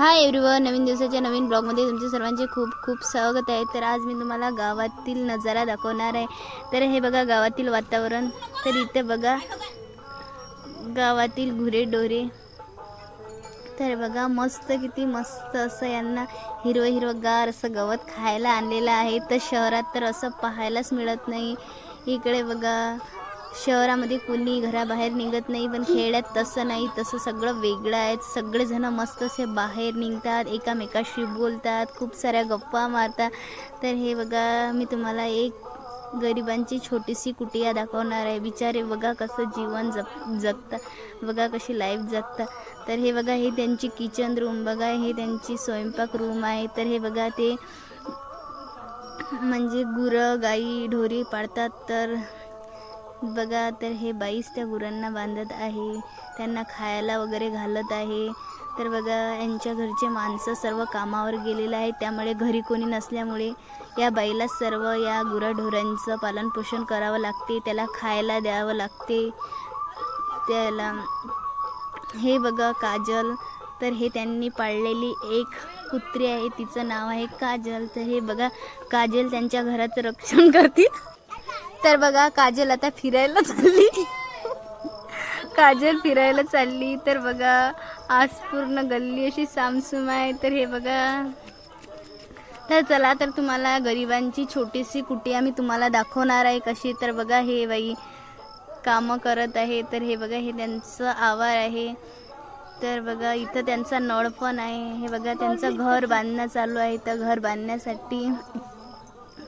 Hi everyone नवीन दिवसाच्या नवीन ब्लॉगमध्ये तुमचे सर्वांचे खूप खूप स्वागत आहे. तर आज मी तुम्हाला गावातील नजारा दाखवणार आहे. तर हे बघा गावातील वातावरण. तर इथे बघा गावातील घुरे डोरे तर बघा मस्त किती मस्त असं यांना हिरवं हिरवंगार असं गवत खायला आणलेलं आहे. तर शहरात तर असं पाहायलाच मिळत नाही. इकडे बघा शहरामध्ये कोणी घराबाहेर निघत नाही पण खेड्यात तसं नाही. तसं सगळं वेगळं आहे. सगळेजण मस्त असे बाहेर निघतात एकामेकाशी बोलतात खूप साऱ्या गप्पा मारतात. तर हे बघा मी तुम्हाला एक गरिबांची छोटीशी कुटिया दाखवणार आहे. बिचारे बघा कसं जीवन जग जगतात बघा कशी लाईफ जगतात तर हे बघा हे त्यांची किचन रूम बघा हे त्यांची स्वयंपाक रूम आहे. तर हे बघा ते म्हणजे गुरं गाई ढोरी पाळतात तर बघा तर हे बाईस त्या गुरांना बांधत आहे. त्यांना खायला वगैरे घालत आहे. तर बघा यांच्या घरचे माणसं सर्व कामावर गेलेले आहेत. त्यामुळे घरी कोणी नसल्यामुळे या बाईला सर्व या गुराढोरांचं पालनपोषण करावं लागते. त्याला खायला द्यावं लागते. त्याला हे बघा काजल. तर हे त्यांनी पाळलेली एक कुत्री आहे. तिचं नाव आहे काजल. तर हे बघा काजल त्यांच्या घराचं रक्षण करते तर बघा काजल आता फिरायला चालली. काजल फिरायला चालली. तर बघा आज पूर्ण गल्ली अशी सामसूम आहे. तर हे बघा. तर चला तर तुम्हाला गरिबांची छोटीशी कुटी आम्ही तुम्हाला दाखवणार आहे कशी. तर बघा हे बाई कामं करत आहे. तर हे बघा हे त्यांचं आवार आहे. तर बघा इथं त्यांचा नळ पण आहे. हे बघा त्यांचं घर बांधणं चालू आहे. तर घर बांधण्यासाठी.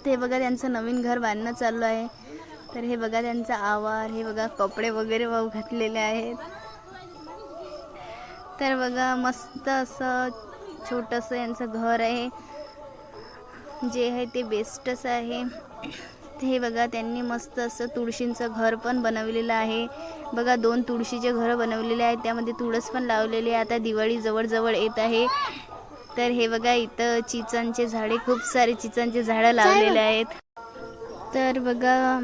ते बघा त्यांचं नवीन घर बांधणं चालू आहे. तर हे बघा त्यांचा आवार हे बघा कपडे वगैरे वाव घातलेले आहेत. तर बघा मस्त असं छोटंसं यांचं घर आहे. जे आहे ते बेस्टच आहे. हे बघा त्यांनी मस्त असं तुळशींचं घर पण बनवलेलं आहे. बघा दोन तुळशीचे घरं बनवलेले आहेत. त्यामध्ये तुळस पण लावलेली आहे. आता दिवाळी जवळजवळ येत आहे. तर हे बघा इथं चिचनचे झाडे खूप सारे चिचनचे झाडं लावलेले आहेत. तर बघा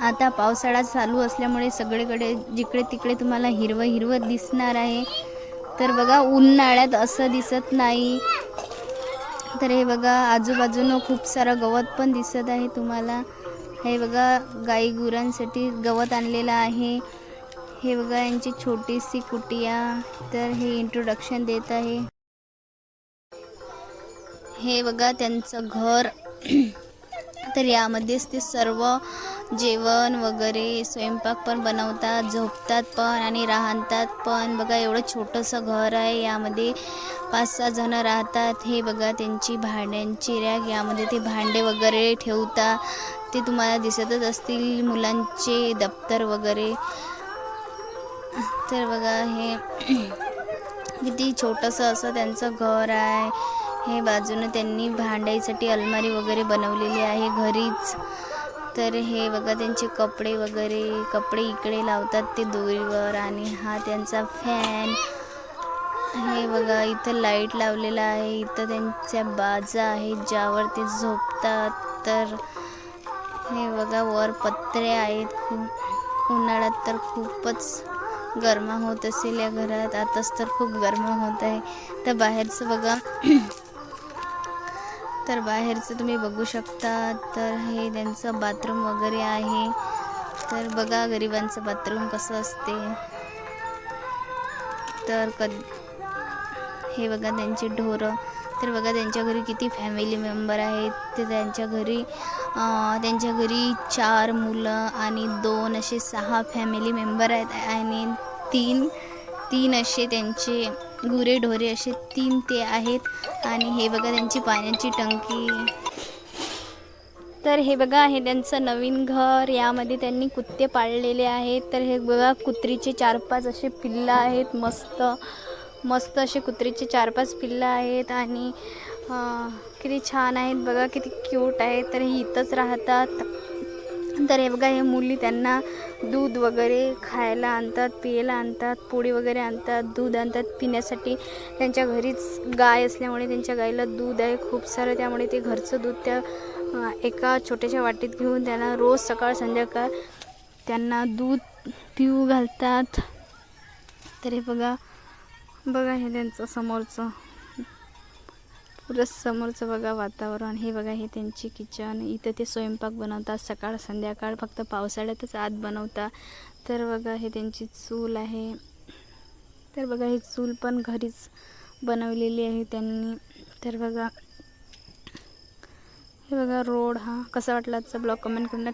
आता पावसाळा चालू असल्यामुळे सगळीकडे जिकडे तिकडे तुम्हाला हिरवं हिरवं दिसणार आहे. तर बघा उन्हाळ्यात असं दिसत नाही. तर हे बघा आजूबाजूनं खूप सारं गवत पण दिसत आहे तुम्हाला. हे बघा गाई गुरांसाठी गवत आणलेलं आहे. हे बघा यांची छोटीशी कुटिया. तर हे इंट्रोडक्शन देत आहे. हे बघा त्यांचं घर. तर यामध्येच ते सर्व जेवण वगैरे स्वयंपाक पण बनवतात झोपतात पण आणि राहतात पण. बघा एवढं छोटंसं घर आहे. यामध्ये पाच सहा जणं राहतात. हे बघा त्यांची भांड्यांची रॅक. यामध्ये ते भांडे वगैरे ठेवतात. ते तुम्हाला दिसतच असतील मुलांचे दप्तर वगैरे. तर बघा हे किती छोटंसं असं त्यांचं घर आहे. हे बाजूनं त्यांनी भांडायसाठी अलमारी वगैरे बनवलेली आहे घरीच. तर हे बघा त्यांचे कपडे वगैरे कपडे इकडे लावतात ते दोरीवर आणि हा त्यांचा फॅन हे बघा इथं लाइट लावलेला आहे इथं त्यांच्या बाजा आहेत ज्यावर ते झोपतात. तर हे बघा वर पत्रे आहेत. खूप उन्हाळ्यात तर खूपच गरमा होत असेल या घरात. आताच तर खूप गरमा होत आहे. तर बाहेरचं बघा तर बाहेरचं तुम्ही बघू शकता. तर हे त्यांचं बाथरूम वगैरे आहे. तर बघा गरिबांचं बाथरूम कसं असते. तर कद हे बघा त्यांची ढोरं. तर बघा त्यांच्या घरी किती फॅमिली मेंबर आहेत. ते त्यांच्या घरी त्यांच्या घरी चार मुलं आणि दोन असे सहा फॅमिली मेंबर आहेत. आणि तीन तीन असे त्यांचे गुरे ढोरे असे तीन ते आहेत. आणि हे बघा त्यांची पाण्याची टंकी. तर हे बघा हे त्यांचं नवीन घर. यामध्ये त्यांनी कुत्ते पाळलेले आहेत. तर हे बघा कुत्रीचे चार पाच असे पिल्लं आहेत. मस्त मस्त असे कुत्रीचे चार पाच पिल्लं आहेत. आणि किती छान आहेत. बघा किती क्यूट आहेत. तर हे इथंच राहतात. तर हे बघा हे मुली त्यांना दूध वगैरे खायला आणतात पियला आणतात पोळी वगैरे आणतात दूध आणतात. पिण्यासाठी त्यांच्या घरीच गाय असल्यामुळे त्यांच्या गाईला दूध आहे खूप सारं. त्यामुळे ते घरचं दूध त्या एका छोट्याशा वाटीत घेऊन त्यांना रोज सकाळ संध्याकाळ त्यांना दूध पिऊ घालतात. तर हे बघा बघा हे त्यांचं समोरचं. पुरं समोरचं बघा वातावरण हे बघा हे त्यांची किचन इथं ते स्वयंपाक बनवतात. सकाळ संध्याकाळ फक्त पावसाळ्यातच आत बनवतात. तर बघा हे त्यांची चूल आहे. तर बघा ही चूल पण घरीच बनवलेली आहे त्यांनी. तर बघा हे बघा रोड हा कसा वाटला आजचा ब्लॉग? कमेंट करून